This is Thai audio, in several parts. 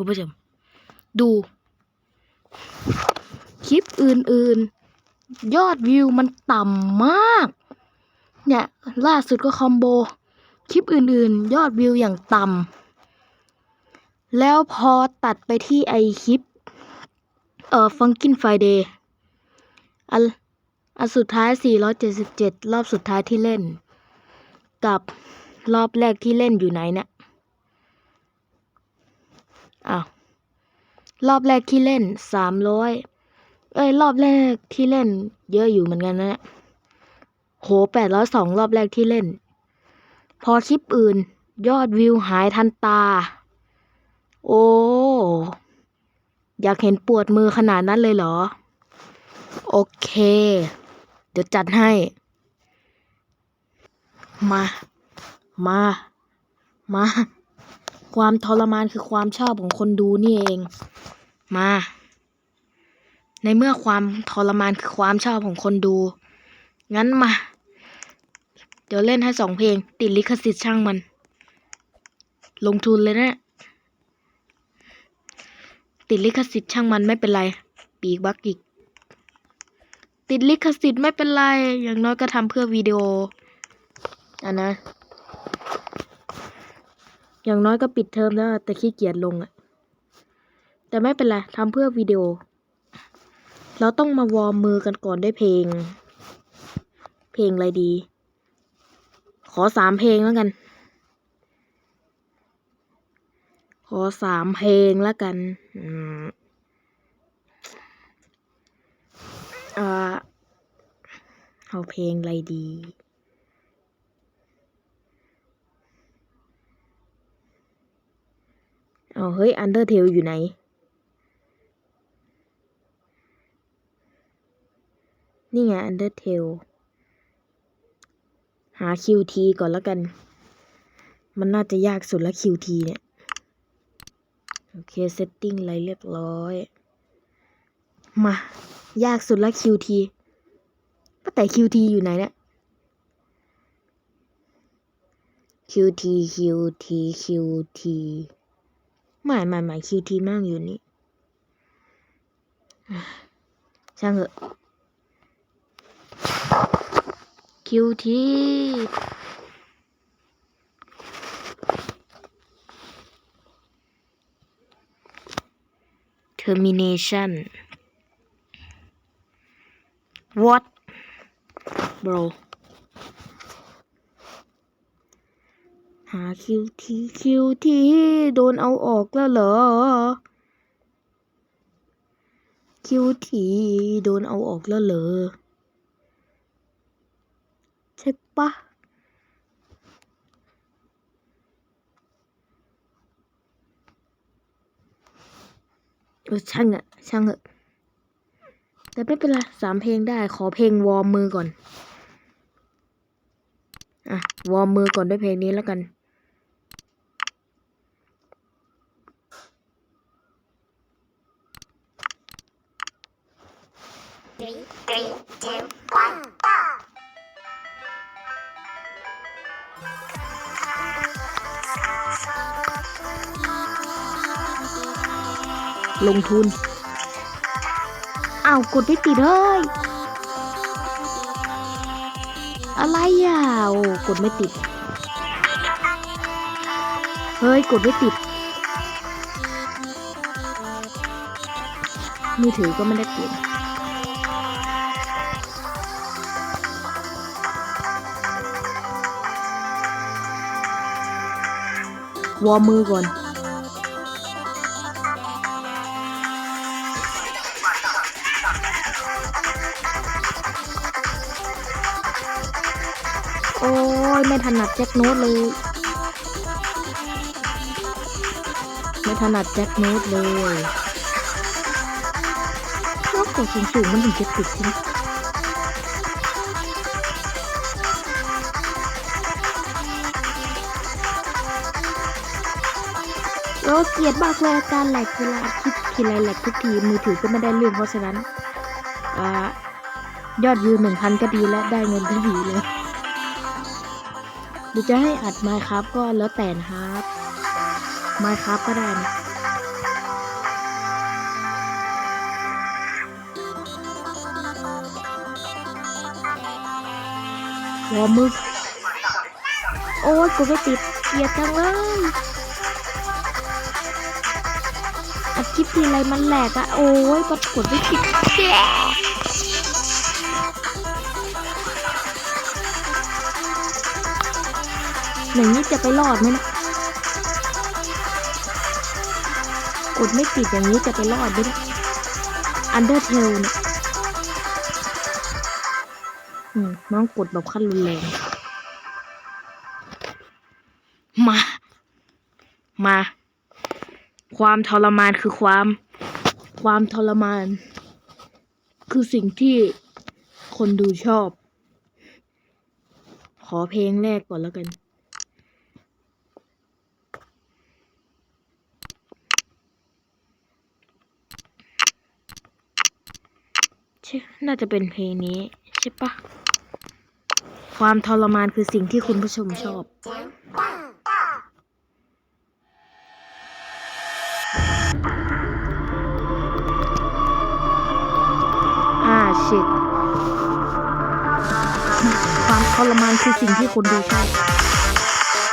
คุณผู้ชม ดู คลิปอื่นๆ ยอดวิวมันต่ำมาก เนี่ย ล่าสุดก็คอมโบ คลิปอื่นๆ ยอดวิวอย่างต่ำ แล้วพอตัดไปที่ไอคลิป เอ่อฟังกินไฟเดย์อันอันสุดท้าย 477 รอบสุดท้ายที่เล่น กับรอบแรกที่เล่นอยู่ไหนเนี่ย อ้าวรอบแรกที่เล่น300เอ้ย รอบแรกที่เล่น เยอะอยู่เหมือนกันนะเนี่ยโห802รอบแรกที่เล่น พอคลิปอื่น ยอดวิวหายทันตา โอ้อยากเห็นปวดมือขนาดนั้นเลยเหรอ โอเค เดี๋ยวจัดให้ มา มา มา ความทรมานคือความชอบของคนดูนี่เอง มา ในเมื่อความทรมานคือความชอบของคนดู งั้นมา เดี๋ยวเล่นให้สองเพลง ติดลิขสิทธิ์ช่างมัน ลงทุนเลยนะ ติดลิขสิทธิ์ช่างมันไม่เป็นไร ปีกบักอีก ติดลิขสิทธิ์ไม่เป็นไร อย่างน้อยก็ทำเพื่อวิดีโออันนะ อย่างน้อยก็ปิดเทอมแล้วแต่ขี้เกียจลงอะแต่ไม่เป็นไรทำเพื่อวิดีโอ เราต้องมาวอร์มมือกันก่อนด้วยเพลง เพลงอะไรดี ขอสามเพลงแล้วกัน ขอสามเพลงแล้วกันอ่าเอาเพลงอะไรดี เอเฮ้ยอันเดอร์เทลอยู่ไหน นี่ไงอันเดอร์เทลหา QT ก่อนแล้วกัน มันน่าจะยากสุดละ QT เนี่ย โอเคเซตติ้งอะไรเรียบร้อย มา ยากสุดละ QT ก็แต่ QT อยู่ไหนเนี่ย QT QT QT ไม่ไม่ไม่ QT มั่งอยู่นี่ช่างเหอะ QT termination what bro หา QT QT โดนเอาออกแล้วเหรอ QT โดนเอาออกแล้วเหรอ ใช่ปะเออช่างอะช่างเหอะแต่ไม่เป็นไรสามเพลงได้ ขอเพลงวอร์มมือก่อน อะ วอร์มมือก่อนด้วยเพลงนี้แล้วกัน ลงทุนอ้าวกดไม่ติดเฮ้ยอะไรอะโอ้กดไม่ติด เฮ้ย กดไม่ติด มือถือก็ไม่ได้เปลี่ยนวอร์มมือก่อน ยไม่ถนัดแจ็คโน้ตเลย ไม่ถนัดแจ็คโน้ตเลยแล้วกดสูงมันถึงจะติดใช่ไหมโอ้เกลียดมากเลยอาการแหลกเวลาอัดคลิปทีไรแหลกทุกทีมือถือก็ไม่ได้เรื่องเพราะฉะนั้น อ่ายอดวิวหนึ่งพันก็ดีแล้ว ได้เงินก็ดีเลย หรือจะให้อัดไมครับก็แล้วแต่ครับไมครับก็ได้นะวอมึกโอ้ยกูไม่ติดเกียดจังเลยอัดคลิปทีไรมันแหลกอะโอ้ยปกดวดไม่ติด อย่างนี้จะไปรอดไหมนะกดไม่ติดอย่างนี้จะไปรอดไหมนะอันเดอร์เทลเนี่ยอืมน้องกดแบบขั้นรุนแรง มา มา ความทรมานคือความ ความทรมาน คือสิ่งที่คนดูชอบ ขอเพลงแรกก่อนแล้วกัน น่าจะเป็นเพลงนี้ใช่ปะความทรมานคือสิ่งที่คุณผู้ชมชอบ อ่าชิดความทรมานคือสิ่งที่คนดูชอบ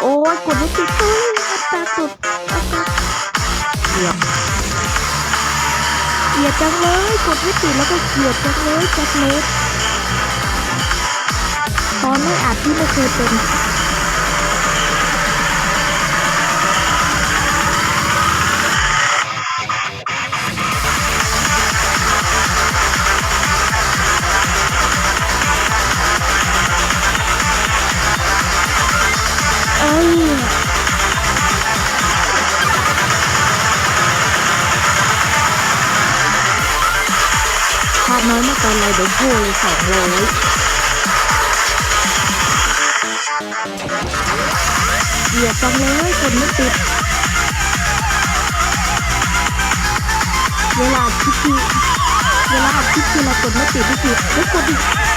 โอ้ยกดไม่ติดเฮ้ยอัตราสุดอัตราเยี่ยม ลียดจังเลย กดไม่ติดแล้วก็เกลียดจังเลยแจักเลยตอนไม่อาจที่ไม่เคยเป็นเอ้ยาดน้อยเมื่อตอนเราโดนโพเลยสองร้อยเหยียบจังเลยกดไม่ติด เวลาคิดทีเวลาอัดคลิปทีเรากดไม่ติดไม่ติดไม่กดอีก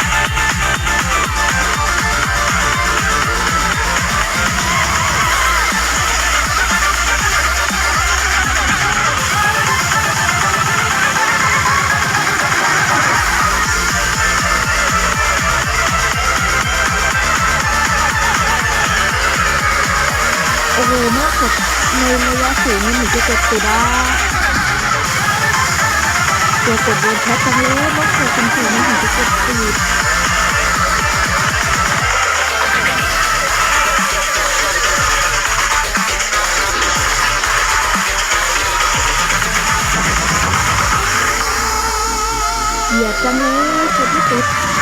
ในระยะสูงนี่หนูจะกดติดได้ตัวกดบนแชทจังเลยมากกดสูงๆนี่หนูจะกดติดเหยียดจังเลยกดไม่ติด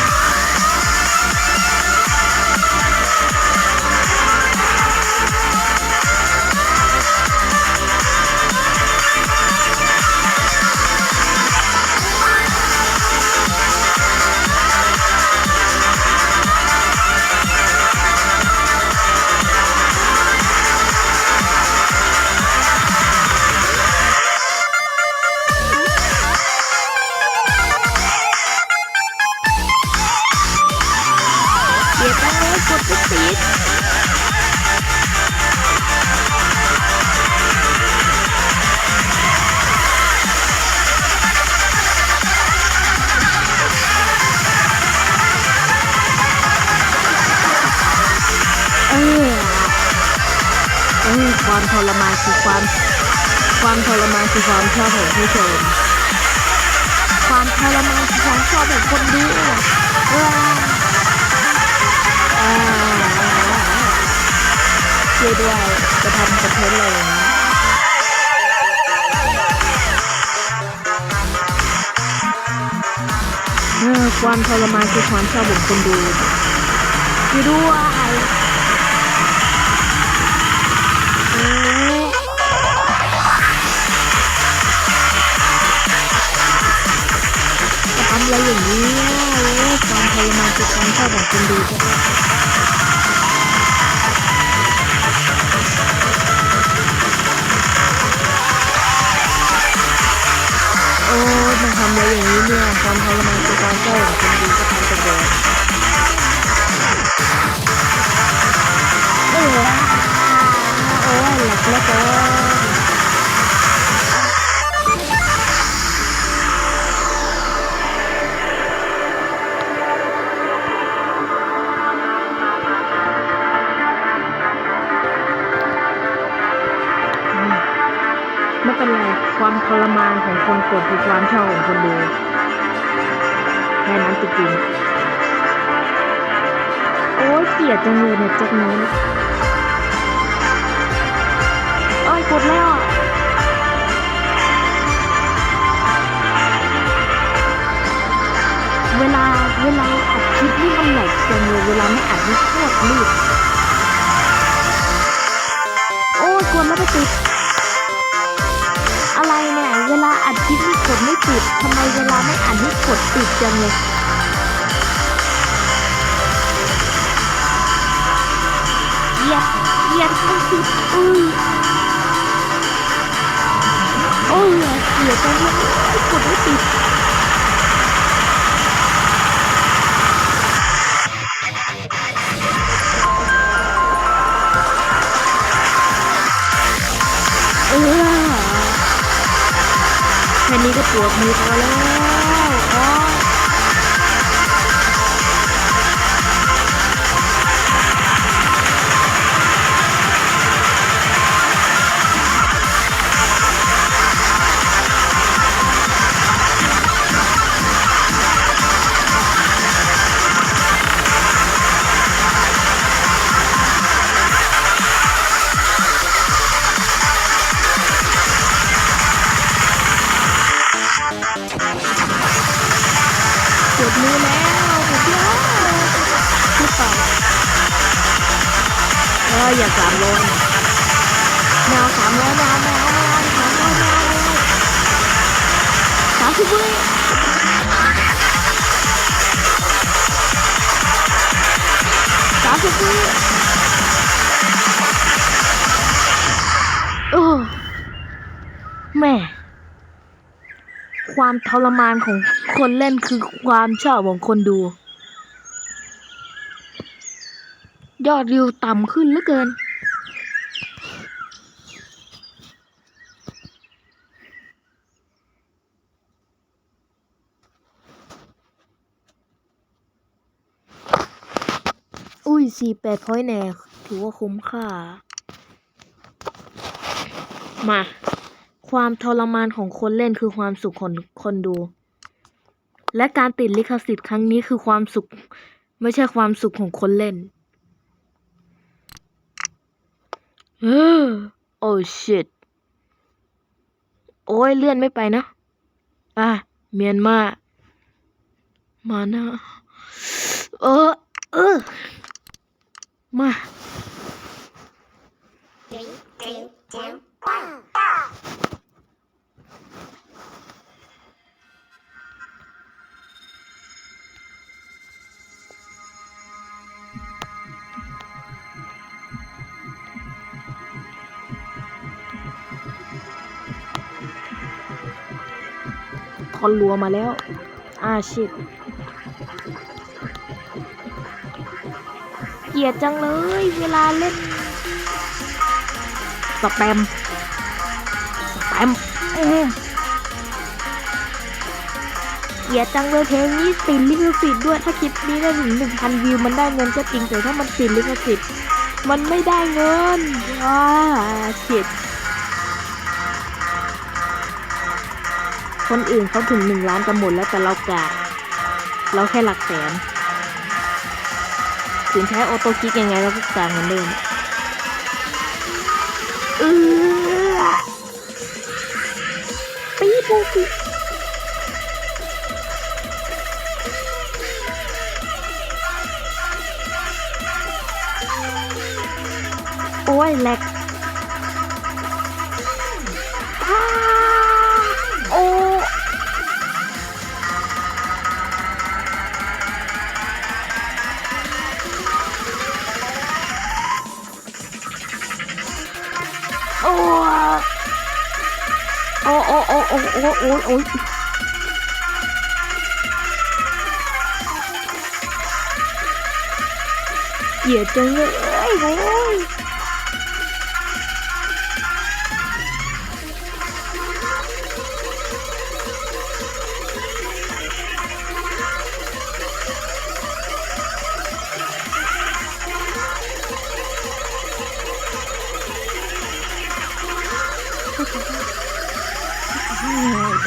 ความทรมานคือความ ความทรมานคือความชอบของผู้ชม ความทรมานคือความชอบของคนดูว้าอ่าช่วยด้วยจะทำคอนเทนต์อะไรอย่างนี้เออความทรมานคือความชอบของคนดูช่วยด้วย ความทรมานคือความชอบของคนดูใช่ไหมโอ้มันทำอะไรอย่างนี้เนี่ยความทรมานคือความเศร้าของคนดูก็ทำกันเลยเออโอ้ยหลับแล้วก็ ความทรมานของคนกดคือความชอบของคนดูแค่นั้นจริงๆโอ้ยเกลียดจังเลยเนี่ยจ็คนี้โอ้ยกดแล้วอะเวลาเวลาอัดคลิปนี่มันแหลกจังเลยเวลาไม่อัดนี่โคตรรีบโอ้ยกดแล้วไม่ติดอะไรเนี่ยเวลาอัดคลิปนี่กดไม่ติดทำไมเวลาไม่อัดนี่กดติดจังเลยเหยียดเหยียดไม่ติดอุ้ยโอ้ยเสียจังเลยกดไม่ติด นี้ก็ปวดมือพอแล้ว ความทรมานของคนเล่นคือความชอบของคนดู ยอดวิวต่ำขึ้นเหลือเกิน อุ้ยสี่แปดพอยแน่ถือว่าคุ้มค่า มา ความทรมานของคนเล่นคือความสุขของคนดู และการติดลิขสิทธิ์ครั้งนี้คือความสุข ไม่ใช่ความสุขของคนเล่นเออโอ้ชิตโอ้ยเลื่อนไม่ไปนะ อะ เมียนมา มานะ เออ เออ มาค อนรัวมาแล้วอ่าชิตเกลียดจังเลย เวลาเล่นสแปมสแปมเอ้ยเกลียดจังเลยเพลงนี้ติดลิขสิทธิ์ด้วยถ้าคลิปนี้ได้ถึงหนึ่งพันวิวมันได้เงินก็จริงแต่ถ้ามันติดลิขสิทธิ์มันไม่ได้เงินว้าชิต คนอื่นเขาถึงหนึ่งล้านกันหมดแล้วแต่เรากาดเราแค่หลักแสนถึงใช้ออโต้คิกยังไงเราก็กาดเหมือนเดิมเออปีโป้ปีโอ้ยแหลก Ôi. Dìa trơn ơi, ôi.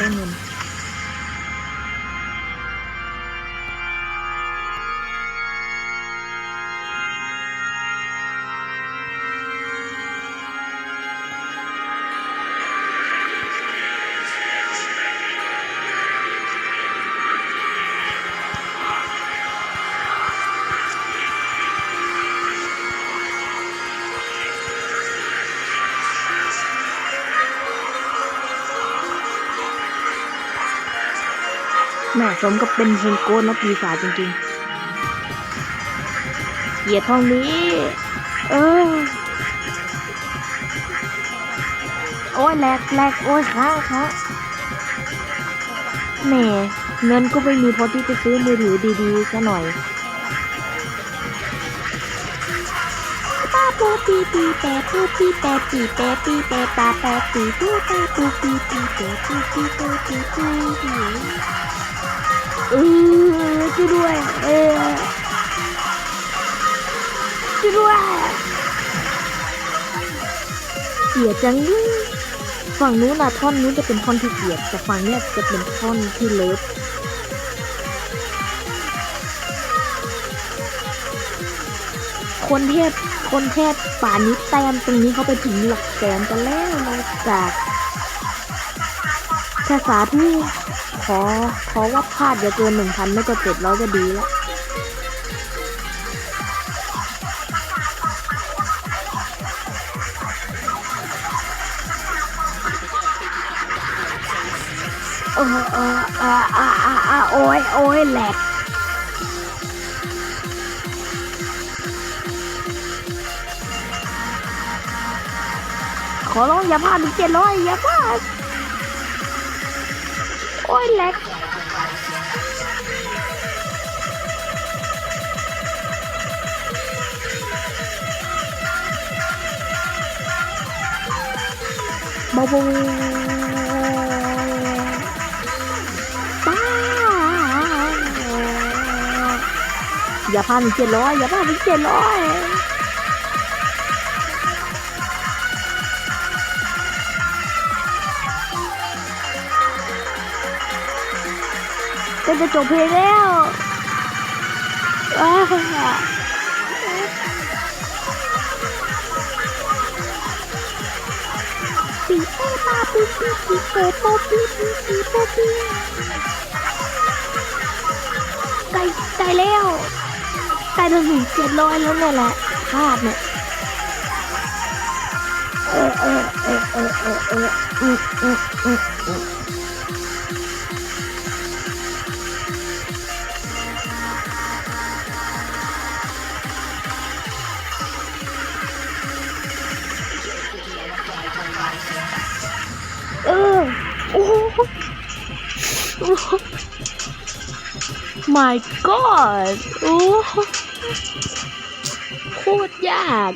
ไแม่สมกับเป็นเฮงโก้นะปีศาจจริงๆ เหยียดห้องนี้ เออ โอ้ยแหลกแหลกโอ้ยค้างค้างแหม่เงินก็ไม่มีพอที่จะซื้อมือถือดีๆซะหน่อยป้าปูปีปีแปะปูปีแปะปีแปะปีแปะตาแปะปีปูแปะปูปีปีแปะปูปีปะปีปูปี เออช่วยด้วย เออช่วยด้วยเกลียจังเลยฝั่งนู้นน่ะท่อนนู้นจะเป็นท่อนที่เกลียดแต่ฝั่งเนี้ยจะเป็นท่อนที่เลิฟคนเทพคนเทพป่านี้แต้มตรงนี้เขาไปถึงหลักแสนกันแล้วนอกจากแค่สาธุ ขอขอว่าพลาดอย่าเกินหนึ่งพันไม่ก็เจ็ดร้อยก็ดีแล้วเออเออเอออ่าอ่าอ่าโอ้ยโอ้ยแหลกขอร้องอย่าพลาดถึงเจ็ดร้อยอย่าพลาด โอ้ยแหลกบาบูป้าอย่าพลาดถึงเจ็ดร้อยอย่าพลาดถึงเจ็ดร้อย จะจบเพลงแล้วปีเป้ปาปีปีปีเป้โปปีปีปีโปปีใกล้ใกล้แล้วใกล้จะถึงเจ็ดร้อยแล้วเนี่ยแหละพลาดเนี่ยเออเออเออเออเออเอออืมอืมอืมอืมเอ my god โอ้โหโคตรยาก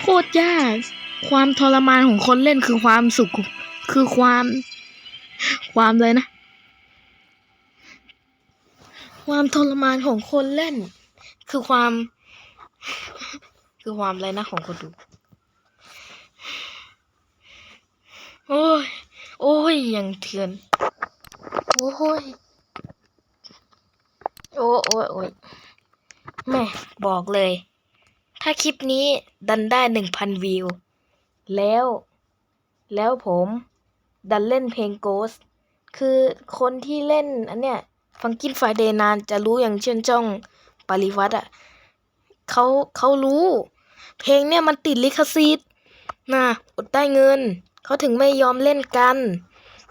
โคตรยาก ความทรมานของคนเล่นคือความสุข คือความ ความเลยนะ ความทรมานของคนเล่น คือความ คือความอะไรนะของคนดู โอ้ย โอ้ยยังเถื่อนโอ้ยโอ้โอ้ยโอ้ยแม่บอกเลย ถ้าคลิปนี้ดันได้หนึ่งพันวิว แล้ว แล้วผม ดันเล่นเพลง Ghost คือคนที่เล่นอันเนี้ยฟังกินไฟเดย์นานจะรู้อย่างเช่นจ้องปริวัติอะเขาเขารู้ เพลงเนี่ยมันติดลิขสิทธิ์นะอดได้เงิน เขาถึงไม่ยอมเล่นกัน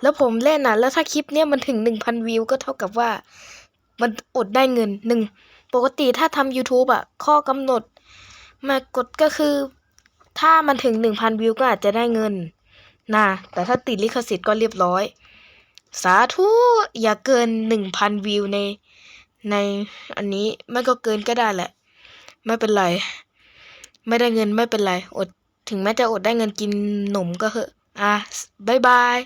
แล้วผมเล่นอะ แล้วถ้าคลิปเนี่ยมันถึงหนึ่งพันวิวก็เท่ากับว่า มันอดได้เงินหนึ่งปกติถ้าทำ YouTube อะ ข้อกำหนด มากฎก็คือ ถ้ามันถึงหนึ่งพันวิวก็อาจจะได้เงินนะแต่ถ้าติดลิขสิทธิ์ก็เรียบร้อย สาธุอย่าเกินหนึ่งพันวิวในในอันนี้ไม่ก็เกินก็ได้แหละ ไม่เป็นไร ไม่ได้เงินไม่เป็นไร อดถึงแม้จะอดได้เงินกินหนมก็เหอะ อะบายบาย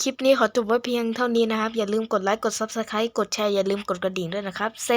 คลิปนี้ขอจบไว้เพียงเท่านี้นะครับ อย่าลืมกดไลค์ กด Subscribe กดแชร์ อย่าลืมกดกระดิ่งด้วยนะครับเซ